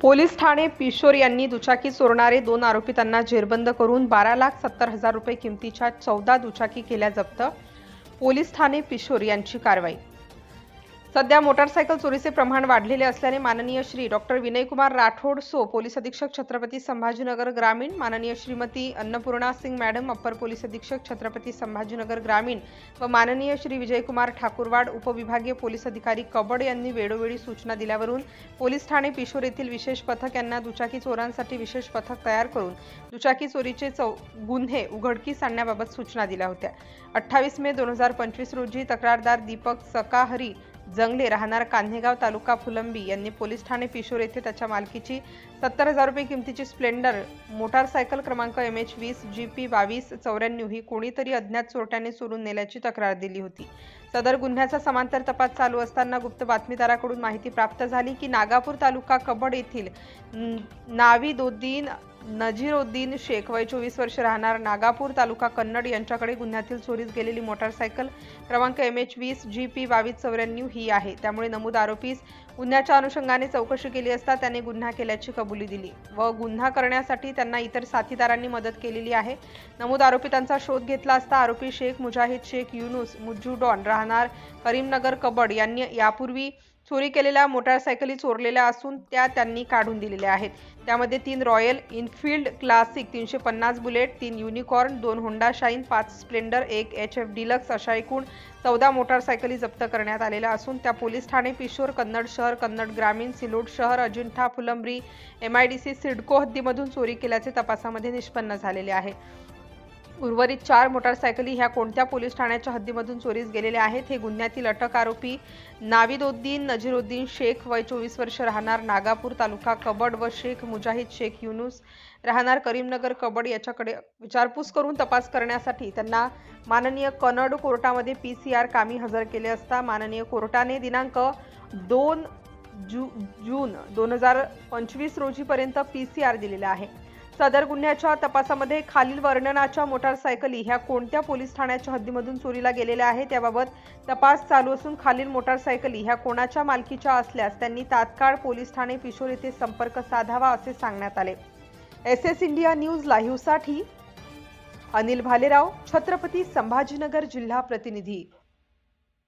Police Thane Pishor यांनी दुचाकी चोरणारे दोन आरोपितांना जेरबंद करून बारा लाख सत्तर हजार रुपये किमतीच्या चौदा दुचाकी केल्या जप्त. पोलीस ठाणे पिशोर यांची कारवाई. सध्या मोटारसायकल चोरीचे प्रमाण वाढलेले असल्याने माननीय श्री डॉक्टर विनयकुमार राठोड सो पोलीस अधीक्षक छत्रपती संभाजीनगर ग्रामीण माननीय Shrimati Annapurna Singh madam upper police अधीक्षक छत्रपती संभाजीनगर ग्रामीण व माननीय श्री विजयकुमार ठाकूरवाड उपविभागीय पोलीस अधिकारी कबड यांनी वेळोवेळी सूचना दिल्यावरून पोलीस ठाणे पिशोर येथील विशेष पथक यांना दुचाकी चोरांसाठी विशेष पथक तयार करून दुचाकी चोरीचे चौ गुन्हे उघडकीस आणण्याबाबत सूचना दिल्या होत्या. अठ्ठावीस मे दोन हजार पंचवीस रोजी तक्रारदार दीपक सकाहरी जंगले राहणार कान्हेगाव तालुका फुलंबी यांनी पोलीस ठाणे पिशोर येथे त्याच्या मालकीची सत्तर हजार रुपये किमतीची स्प्लेंडर मोटारसायकल क्रमांक एम एच वीस जी पी बावीस चौऱ्याण्णव ही कोणीतरी अज्ञात चोरट्याने चोरून नेल्याची तक्रार दिली होती. सदर गुन्ह्याचा समांतर तपास चालू असताना गुप्त बातमीदाराकडून माहिती प्राप्त झाली की नागापूर तालुका कबड येथील नावी नाविदोद्दीन नजीरुद्दीन शेख वय चोवीस वर्ष राहणार नागापूर तालुका कन्नड यांच्याकडे गुन्ह्यातील चोरीस गेलेली मोटारसायकल क्रमांक एम एच वीस जी पी बावीस चौऱ्याण्णव ही आहे. त्यामुळे नमूद आरोपीस गुन्ह्याच्या अनुषंगाने चौकशी केली असता त्याने गुन्हा केल्याची कबुली दिली व गुन्हा करण्यासाठी त्यांना इतर साथीदारांनी मदत केलेली आहे. नमूद आरोपितांचा शोध घेतला असता आरोपी शेख मुजाहिद शेख युनुस मुज्जू डॉन राहणार करीमनगर कबड यांनी यापूर्वी चोरी केलेल्या मोटारसायकली चोरलेल्या असून त्या त्यांनी काढून दिलेल्या आहेत. त्यामध्ये तीन रॉयल इनफिल्ड क्लासिक तीनशे पन्नास बुलेट तीन युनिकॉर्न दोन होंडा शाईन पाच स्प्लेंडर एक एच एफ डिलक्स अशा एकूण चौदा मोटारसायकली जप्त करण्यात आलेल्या असून त्या पोलीस ठाणे पिशोर कन्नड शहर कन्नड ग्रामीण सिलोड शहर Ajintha Phulambri M I D C CIDCO हद्दीमधून चोरी केल्याचे तपासामध्ये निष्पन्न झालेले आहे. उर्वरित चार मोटारसायकली ह्या कोणत्या पोलीस ठाण्याच्या हद्दीमधून चोरीस गेलेल्या आहेत? हे गुन्ह्यातील अटक आरोपी नाविदोद्दीन नजीरुद्दीन शेख वय चोवीस वर्ष राहणार नागापूर तालुका कबड व शेख मुजाहिद शेख युनुस राहणार करीमनगर कबड याच्याकडे विचारपूस करून तपास करण्यासाठी त्यांना माननीय कन्नड कोर्टामध्ये पी सी आर कामी हजर केले असता माननीय कोर्टाने दिनांक दोन जू जून दोन हजार पंचवीस रोजीपर्यंत पी सी आर दिलेला आहे. सदर गुन्ह्याच्या तपासामध्ये खालील वर्णनाच्या मोटारसायकली ह्या कोणत्या पोलीस ठाण्याच्या हद्दीमधून चोरीला गेलेल्या आहेत याबाबत तपास चालू असून खालील मोटारसायकली ह्या कोणाच्या मालकीच्या असल्यास त्यांनी तात्काळ पोलीस ठाणे पिशोर येथे संपर्क साधावा असे सांगण्यात आले. एस एस इंडिया न्यूज लाईव्हसाठी अनिल भालेराव छत्रपती संभाजीनगर जिल्हा प्रतिनिधी.